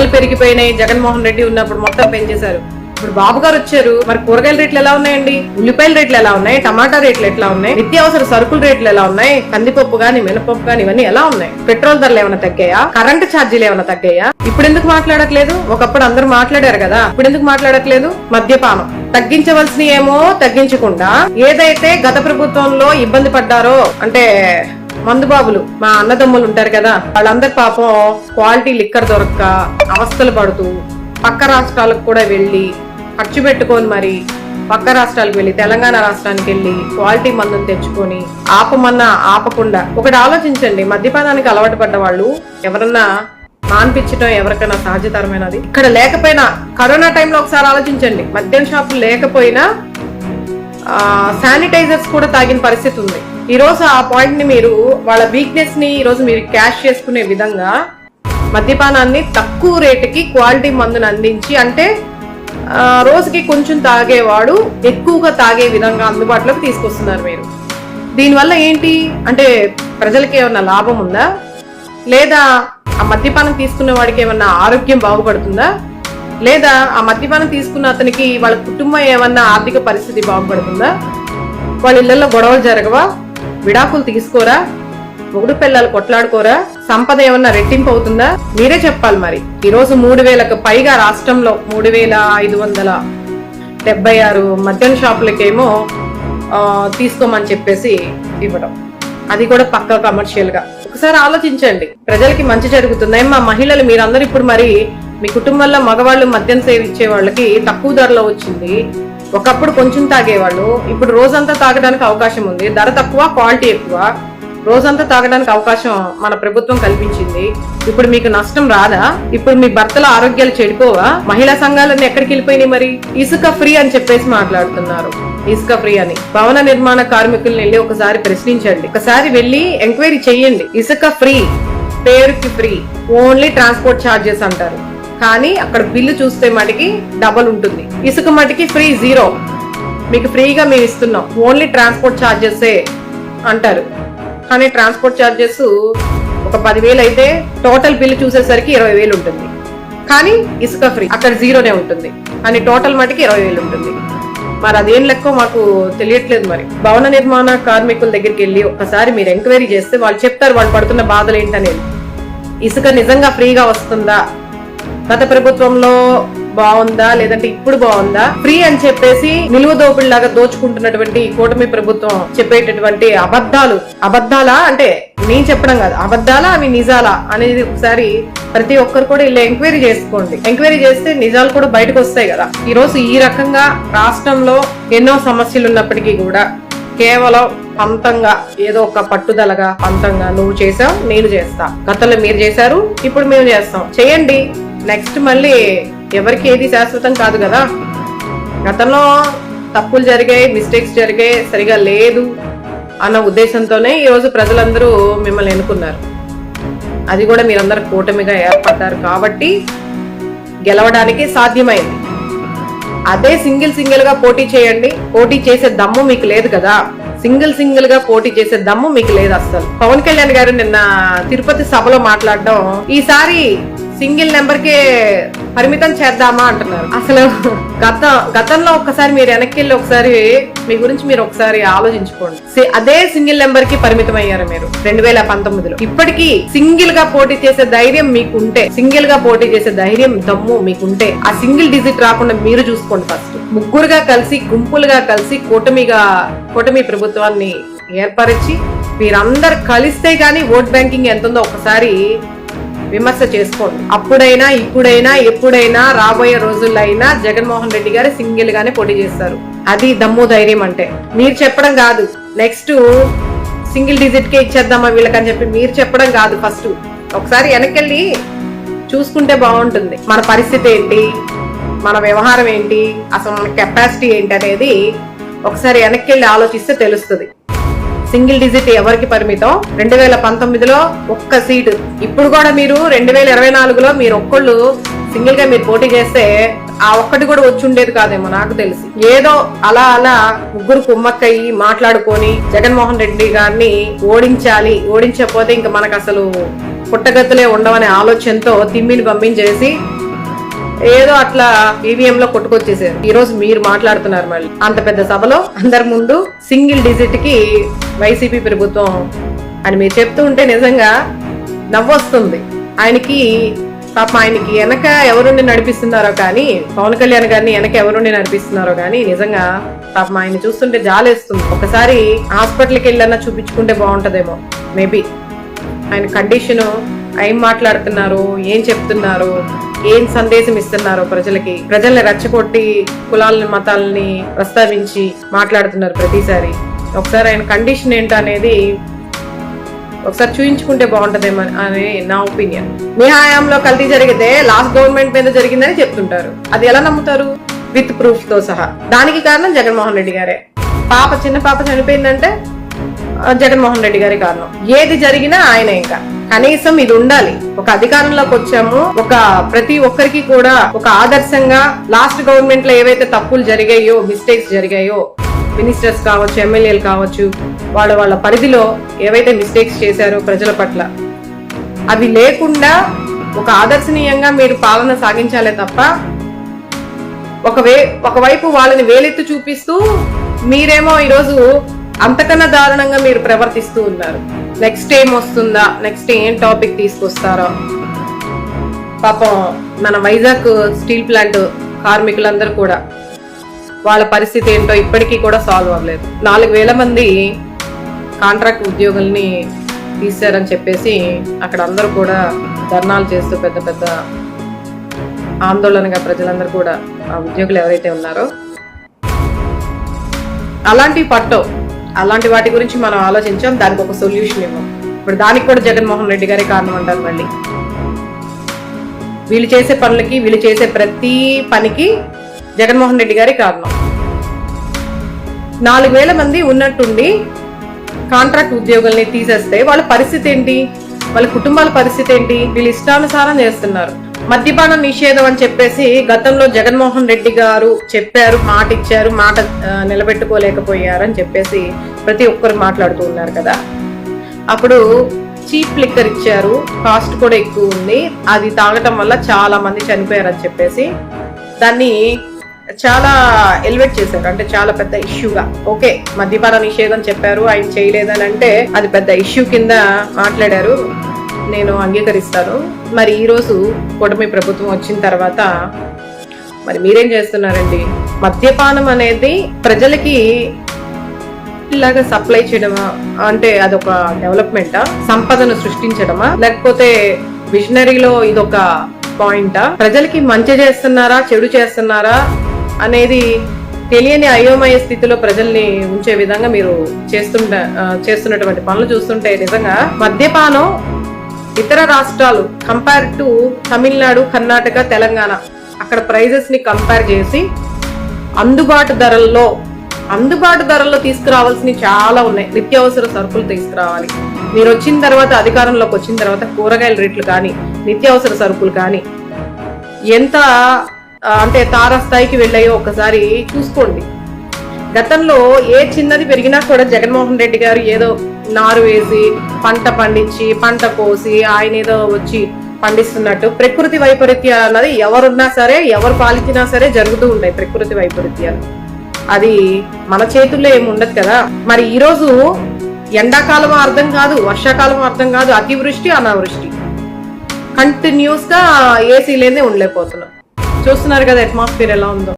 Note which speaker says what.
Speaker 1: ధరలు పెరిగిపోయినాయి. జగన్మోహన్ రెడ్డి ఉన్నప్పుడు మొత్తం పెంచేశారు ఇప్పుడు బాబు గారు వచ్చారు. మరి కూరగాయల రేట్లు ఎలా ఉన్నాయండి? ఉల్లిపాయల రేట్లు ఎలా ఉన్నాయి? టమాటా రేట్లు ఎట్లా ఉన్నాయి? నిత్యావసర సరుకుల రేట్లు ఎలా ఉన్నాయి? కందిపప్పు గాని మినపప్పు గాని ఇవన్నీ ఎలా ఉన్నాయి? పెట్రోల్ ధరలు ఏమైనా తగ్గాయా? కరెంటు ఛార్జీలు ఏమైనా తగ్గాయా? ఇప్పుడు ఎందుకు మాట్లాడట్లేదు? ఒకప్పుడు అందరూ మాట్లాడారు కదా. ఇప్పుడు ఎందుకు మాట్లాడట్లేదు? మద్యపానం. తగ్గించవలసిన ఏమో తగ్గించకుండా ఏదైతే గత ప్రభుత్వంలో ఇబ్బంది పడ్డారో అంటే మందుబాబులు మా అన్నదమ్ములు ఉంటారు కదా వాళ్ళందరి పాపం క్వాలిటీ లిక్కర్ దొరక్క అవస్థలు పడుతూ పక్క రాష్ట్రాలకు కూడా వెళ్ళి ఖర్చు పెట్టుకొని మరి పక్క రాష్ట్రాలకు వెళ్ళి తెలంగాణ రాష్ట్రానికి వెళ్ళి క్వాలిటీ మందుని తెచ్చుకొని ఆపమన్నా ఆపకుండా. ఒకటి ఆలోచించండి మద్యపానానికి అలవాటు పడ్డ వాళ్ళు ఎవరన్నా మాన్పించడం ఎవరికైనా సహజతరమైనది ఇక్కడ లేకపోయినా కరోనా టైంలో ఒకసారి ఆలోచించండి మద్యం షాపులు లేకపోయినా శానిటైజర్స్ కూడా తాగిన పరిస్థితి ఉంది. ఈరోజు ఆ పాయింట్ని మీరు వాళ్ళ వీక్నెస్ని మీరు క్యాష్ చేసుకునే విధంగా మద్యపానాన్ని తక్కువ రేటుకి క్వాలిటీ మందుని అందించి అంటే రోజుకి కొంచెం తాగేవాడు ఎక్కువగా తాగే విధంగా అందుబాటులోకి తీసుకొస్తున్నారు మీరు. దీనివల్ల ఏంటి? అంటే ప్రజలకి ఏమన్నా లాభం ఉందా? లేదా ఆ మద్యపానం తీసుకున్న వాడికి ఏమన్నా ఆరోగ్యం బాగుపడుతుందా? లేదా ఆ మద్యపానం తీసుకున్న అతనికి వాళ్ళ కుటుంబం ఏమన్నా ఆర్థిక పరిస్థితి బాగుపడుతుందా? వాళ్ళ ఇళ్ళలో గొడవలు జరగవా? విడాకులు తీసుకోరా? మొగుడు పిల్లలు కొట్లాడుకోరా? సంపద ఏమన్నా రెట్టింపు అవుతుందా? మీరే చెప్పాలి మరి. ఈరోజు మూడు వేలకు పైగా రాష్ట్రంలో మూడు వేల ఐదు వందల డెబ్బై ఆరు మద్యం షాపులకేమో తీసుకోమని చెప్పేసి ఇవ్వడం. అది కూడా పక్క కమర్షియల్గా. ఒకసారి ఆలోచించండి. ప్రజలకి మంచి జరుగుతుంది మా మహిళలు మీరందరూ ఇప్పుడు మరి మీ కుటుంబంలో మగవాళ్ళు మద్యం సేవించే వాళ్ళకి తక్కువ ధరలో వచ్చింది. ఒకప్పుడు కొంచెం తాగేవాళ్ళు. ఇప్పుడు రోజంతా తాగడానికి అవకాశం ఉంది. ధర తక్కువ క్వాలిటీ ఎక్కువ. రోజంతా తాగడానికి అవకాశం మన ప్రభుత్వం కల్పించింది. ఇప్పుడు మీకు నష్టం రాదా? ఇప్పుడు మీ భర్తల ఆరోగ్యాలు చెడిపోవా? మహిళా సంఘాలన్నీ ఎక్కడికి వెళ్ళిపోయినాయి మరి? ఇసుక ఫ్రీ అని చెప్పేసి మాట్లాడుతున్నారు. ఇసుక ఫ్రీ అని. భవన నిర్మాణ కార్మికుల్ని వెళ్ళి ఒకసారి ప్రశ్నించండి. ఒకసారి వెళ్ళి ఎంక్వైరీ చేయండి ఇసుక ఫ్రీ పేరుకి ఫ్రీ. ఓన్లీ ట్రాన్స్పోర్ట్ ఛార్జెస్ అంటారు. కానీ అక్కడ బిల్లు చూస్తే మటుకి డబల్ ఉంటుంది. ఇసుక మటుకి ఫ్రీ జీరో మీకు ఫ్రీగా మేము ఇస్తున్నాం. ఓన్లీ ట్రాన్స్పోర్ట్ ఛార్జెస్ అంటారు. కానీ ట్రాన్స్పోర్ట్ ఛార్జెస్ ఒక పదివేలు అయితే టోటల్ బిల్లు చూసేసరికి ఇరవై వేలు ఉంటుంది. కానీ ఇసుక ఫ్రీ అక్కడ జీరోనే ఉంటుంది. కానీ టోటల్ మటుకి ఇరవై వేలు ఉంటుంది. మరి అదేం లెక్క మాకు తెలియట్లేదు మరి. భవన నిర్మాణ కార్మికుల దగ్గరికి వెళ్ళి ఒక్కసారి మీరు ఎంక్వైరీ చేస్తే వాళ్ళు చెప్తారు వాళ్ళు పడుతున్న బాధలు ఏంటనేది. ఇసుక నిజంగా ఫ్రీగా వస్తుందా? గత ప్రభుత్వంలో బాగుందా లేదంటే ఇప్పుడు బాగుందా? ఫ్రీ అని చెప్పేసి నిలువ దోపిడిలాగా దోచుకుంటున్నటువంటి కూటమి ప్రభుత్వం చెప్పేటటువంటి అబద్ధాలు. అబద్ధాలా అంటే నేను చెప్పడం కాదు. అబద్ధాలా అవి నిజాలా అనేది ఒకసారి ప్రతి ఒక్కరు కూడా ఇలా ఎంక్వైరీ చేసుకోండి. ఎంక్వైరీ చేస్తే నిజాలు కూడా బయటకు వస్తాయి కదా. ఈ రోజు ఈ రకంగా రాష్ట్రంలో ఎన్నో సమస్యలు ఉన్నప్పటికీ కూడా కేవలం పంతంగా ఏదో ఒక పట్టుదలగా పంతంగా నువ్వు చేసావు నేను చేస్తా. గతంలో మీరు చేశారు ఇప్పుడు మేము చేస్తాం. చేయండి. నెక్స్ట్ మళ్ళీ ఎవరికి ఏది శాశ్వతం కాదు కదా. గతంలో తప్పులు జరిగాయి మిస్టేక్స్ జరిగాయి సరిగా లేదు అన్న ఉద్దేశంతోనే ఈరోజు ప్రజలందరూ మిమ్మల్ని ఎన్నుకున్నారు. అది కూడా మీరందరూ కూటమిగా ఏర్పడ్డారు కాబట్టి గెలవడానికి సాధ్యమైంది. అదే సింగిల్ సింగిల్గా పోటీ చేయండి పోటీ చేసే దమ్ము మీకు లేదు కదా. సింగిల్ సింగిల్గా పోటీ చేసే దమ్ము మీకు లేదు అస్సలు. పవన్ కళ్యాణ్ గారు నిన్న తిరుపతి సభలో మాట్లాడడం ఈసారి సింగిల్ నెంబర్ కే పరిమితం చేద్దామా అంటున్నారు. అసలు గత గతంలో ఒక్కసారి మీరు వెనక్కి వెళ్ళి ఒకసారి మీ గురించి మీరు ఒకసారి ఆలోచించుకోండి. అదే సింగిల్ నెంబర్కి పరిమితం అయ్యారు మీరు రెండు వేల పంతొమ్మిదిలో. ఇప్పటికీ సింగిల్గా పోటీ చేసే ధైర్యం మీకుంటే సింగిల్గా పోటీ చేసే ధైర్యం దమ్ము మీకుంటే ఆ సింగిల్ డిజిట్ రాకుండా మీరు చూసుకోండి ఫస్ట్. ముగ్గురుగా కలిసి గుంపులుగా కలిసి కూటమిగా కూటమి ప్రభుత్వాన్ని ఏర్పరిచి మీరందరు కలిస్తే గానీ ఓట్ బ్యాంకింగ్ ఎంత ఉందో ఒకసారి విమర్శ చేసుకోండి. అప్పుడైనా ఇప్పుడైనా ఎప్పుడైనా రాబోయే రోజుల్లో అయినా జగన్మోహన్ రెడ్డి గారు సింగిల్ గానే పోటీ చేస్తారు. అది దమ్ము ధైర్యం అంటే. మీరు చెప్పడం కాదు. నెక్స్ట్ సింగిల్ డిజిట్ కే ఇచ్చేద్దామా వీళ్ళకని చెప్పి మీరు చెప్పడం కాదు ఫస్ట్. ఒకసారి వెనకెళ్ళి చూసుకుంటే బాగుంటుంది. మన పరిస్థితి ఏంటి? మన వ్యవహారం ఏంటి? అసలు మన కెపాసిటీ ఏంటి అనేది ఒకసారి వెనక్కి వెళ్ళి ఆలోచిస్తే తెలుస్తుంది. సింగిల్ డిజిట్ ఎవరికి పరిమితం? రెండు వేల పంతొమ్మిదిలో ఒక్క సీటు. ఇప్పుడు కూడా మీరు రెండు వేల ఇరవై నాలుగులో మీరు ఒక్కళ్ళు సింగిల్గా మీరు పోటీ చేస్తే ఆ ఒక్కటి కూడా వచ్చి ఉండేది కాదేమో నాకు తెలిసి. ఏదో అలా అలా ముగ్గురు కుమ్మక్కయ్యి మాట్లాడుకొని జగన్మోహన్ రెడ్డి గారిని ఓడించాలి. ఓడించకపోతే ఇంకా మనకు అసలు పుట్టగతులే ఉండవనే ఆలోచనతో తిమ్మిని పంపించేసి ఏదో అట్లా ఈవీఎం లో కొట్టుకొచ్చేసారు. ఈ రోజు మీరు మాట్లాడుతున్నారు మళ్ళీ. అంత పెద్ద సభలో అందరి ముందు సింగిల్ డిజిట్కి వైసీపీ ప్రభుత్వం అని మీరు చెప్తూ ఉంటే నిజంగా నవ్వొస్తుంది. ఆయనకి పాప ఆయనకి వెనక ఎవరుండి నడిపిస్తున్నారో కానీ పవన్ కళ్యాణ్ గారిని వెనక ఎవరుండి నడిపిస్తున్నారో కానీ నిజంగా పాపం ఆయన చూస్తుంటే జాలేస్తుంది. ఒకసారి హాస్పిటల్కి వెళ్ళన్నా చూపించుకుంటే బాగుంటుందేమో. మేబీ. ఆయన కండిషను ఏం మాట్లాడుతున్నారు ఏం చెప్తున్నారు ఏం సందేశం ఇస్తున్నారు ప్రజలకి? ప్రజల్ని రెచ్చగొట్టి కులాలని మతాలని ప్రస్తావించి మాట్లాడుతున్నారు ప్రతిసారి. ఒకసారి ఆయన కండిషన్ ఏంటనేది ఒకసారి చూయించుకుంటే బాగుంటదేమో అని నా ఒపీనియన్. మీ హయాంలో కల్తీ జరిగితే లాస్ట్ గవర్నమెంట్ మీద జరిగిందని చెప్తుంటారు. అది ఎలా నమ్ముతారు? విత్ ప్రూఫ్తో సహా. దానికి కారణం జగన్మోహన్ రెడ్డి గారే. పాప చిన్న పాప చనిపోయిందంటే జగన్మోహన్ రెడ్డి గారి కారణం. ఏది జరిగినా ఆయన ఇంకా. కనీసం ఇది ఉండాలి. ఒక అధికారంలోకి వచ్చాము. ఒక ప్రతి ఒక్కరికి కూడా ఒక ఆదర్శంగా లాస్ట్ గవర్నమెంట్లో ఏవైతే తప్పులు జరిగాయో మిస్టేక్స్ జరిగాయో మినిస్టర్స్ కావచ్చు ఎమ్మెల్యేలు కావచ్చు వాళ్ళ వాళ్ళ పరిధిలో ఏవైతే మిస్టేక్స్ చేశారో ప్రజల పట్ల అవి లేకుండా ఒక ఆదర్శనీయంగా మీరు పాలన సాగించాలే తప్ప ఒకవే ఒకవైపు వాళ్ళని వేలెత్తి చూపిస్తూ మీరేమో ఈరోజు అంతకన్నా దారుణంగా మీరు ప్రవర్తిస్తూ ఉన్నారు. నెక్స్ట్ ఏం వస్తుందా? నెక్స్ట్ ఏం టాపిక్ తీసుకొస్తారో? పాపం మన వైజాగ్ స్టీల్ ప్లాంట్ కార్మికులందరూ కూడా వాళ్ళ పరిస్థితి ఏంటో ఇప్పటికీ కూడా సాల్వ్ అవ్వలేదు. నాలుగు వేల మంది కాంట్రాక్ట్ ఉద్యోగుల్ని తీశారని చెప్పేసి అక్కడ అందరూ కూడా ధర్నాలు చేస్తూ పెద్ద పెద్ద ఆందోళనగా ప్రజలందరూ కూడా ఆ ఉద్యోగులు ఎవరైతే ఉన్నారో అలాంటి పట్టో అలాంటి వాటి గురించి మనం ఆలోచించాం దానికి ఒక సొల్యూషన్ ఇవ్వం. ఇప్పుడు దానికి కూడా జగన్మోహన్ రెడ్డి గారే కారణం అంటారు మళ్ళీ వీళ్ళు చేసే పనులకి వీళ్ళు చేసే ప్రతి పనికి జగన్మోహన్ రెడ్డి గారే కారణం. నాలుగు వేల మంది ఉన్నట్టుండి కాంట్రాక్ట్ ఉద్యోగుల్ని తీసేస్తే వాళ్ళ పరిస్థితి ఏంటి? వాళ్ళ కుటుంబాల పరిస్థితి ఏంటి? వీళ్ళు ఇష్టానుసారం చేస్తున్నారు. మద్యపాన నిషేధం అని చెప్పేసి గతంలో జగన్మోహన్ రెడ్డి గారు చెప్పారు మాట ఇచ్చారు మాట నిలబెట్టుకోలేకపోయారని నిలబెట్టుకోలేకపోయారు అని చెప్పేసి ప్రతి ఒక్కరు మాట్లాడుతూ ఉన్నారు కదా. అప్పుడు చీప్ లిక్కర్ ఇచ్చారు కాస్ట్ కూడా ఎక్కువ ఉంది అది తాగటం వల్ల చాలా మంది చనిపోయారు అని చెప్పేసి దాన్ని చాలా ఎలివేట్ చేశారు. అంటే చాలా పెద్ద ఇష్యూగా. ఓకే మద్యపాన నిషేధం చెప్పారు ఆయన చేయలేదని అంటే అది పెద్ద ఇష్యూ కింద మాట్లాడారు. నేను అంగీకరిస్తాను. మరి ఈరోజు కూటమి ప్రభుత్వం వచ్చిన తర్వాత మరి మీరేం చేస్తున్నారండి? మద్యపానం అనేది ప్రజలకి ఇలాగా సప్లై చేయడమా? అంటే అదొక డెవలప్మెంటా? సంపదను సృష్టించడమా? లేకపోతే విజనరీలో ఇదొక పాయింటా? ప్రజలకి మంచి చేస్తున్నారా? చెడు చేస్తున్నారా? అనేది తెలియని అయోమయ స్థితిలో ప్రజల్ని ఉంచే విధంగా మీరు చేస్తుంట చేస్తున్నటువంటి పనులు చూస్తుంటే నిజంగా మద్యపానం ఇతర రాష్ట్రాలు కంపేర్ టు తమిళనాడు కర్ణాటక తెలంగాణ. అక్కడ ప్రైజెస్ని కంపేర్ చేసి అందుబాటు ధరల్లో అందుబాటు ధరల్లో తీసుకురావాల్సినవి చాలా ఉన్నాయి. నిత్యావసర సరుకులు తీసుకురావాలి. మీరు వచ్చిన తర్వాత అధికారంలోకి వచ్చిన తర్వాత కూరగాయల రేట్లు కానీ నిత్యావసర సరుకులు కానీ ఎంత అంటే తారస్థాయికి వెళ్ళాయో ఒకసారి చూసుకోండి. గతంలో ఏ చిన్నది పెరిగినా కూడా జగన్మోహన్ రెడ్డి గారు ఏదో నారు వేసి పంట పండించి పంట కోసి ఆయన ఏదో వచ్చి పండిస్తున్నట్టు ప్రకృతి వైపరీత్యాలు అన్నది ఎవరున్నా సరే ఎవరు పాలించినా సరే జరుగుతూ ఉంటాయి ప్రకృతి వైపరీత్యాలు. అది మన చేతుల్లో ఏమి ఉండదు కదా. మరి ఈరోజు ఎండాకాలం అర్థం కాదు వర్షాకాలం అర్థం కాదు అతివృష్టి అనావృష్టి. కంటిన్యూస్గా ఏసీ లేదే ఉండలేకపోతున్నాం. చూస్తున్నారు కదా అట్మాస్ఫియర్ ఎలా ఉందో.